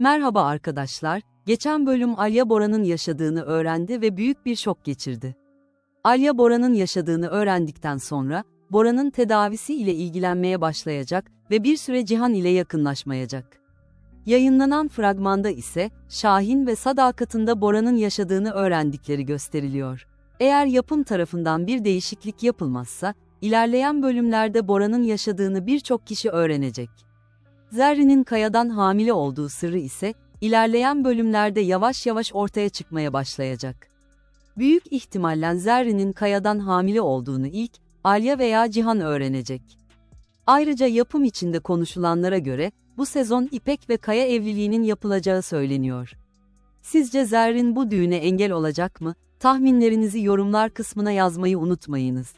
Merhaba arkadaşlar, geçen bölüm Alya Bora'nın yaşadığını öğrendi ve büyük bir şok geçirdi. Alya Bora'nın yaşadığını öğrendikten sonra, Bora'nın tedavisi ile ilgilenmeye başlayacak ve bir süre Cihan ile yakınlaşmayacak. Yayınlanan fragmanda ise, Şahin ve Sadakat'ında Bora'nın yaşadığını öğrendikleri gösteriliyor. Eğer yapım tarafından bir değişiklik yapılmazsa, ilerleyen bölümlerde Bora'nın yaşadığını birçok kişi öğrenecek. Zerrin'in Kaya'dan hamile olduğu sırrı ise, ilerleyen bölümlerde yavaş yavaş ortaya çıkmaya başlayacak. Büyük ihtimalle Zerrin'in Kaya'dan hamile olduğunu ilk, Alya veya Cihan öğrenecek. Ayrıca yapım içinde konuşulanlara göre, bu sezon İpek ve Kaya evliliğinin yapılacağı söyleniyor. Sizce Zerrin bu düğüne engel olacak mı? Tahminlerinizi yorumlar kısmına yazmayı unutmayınız.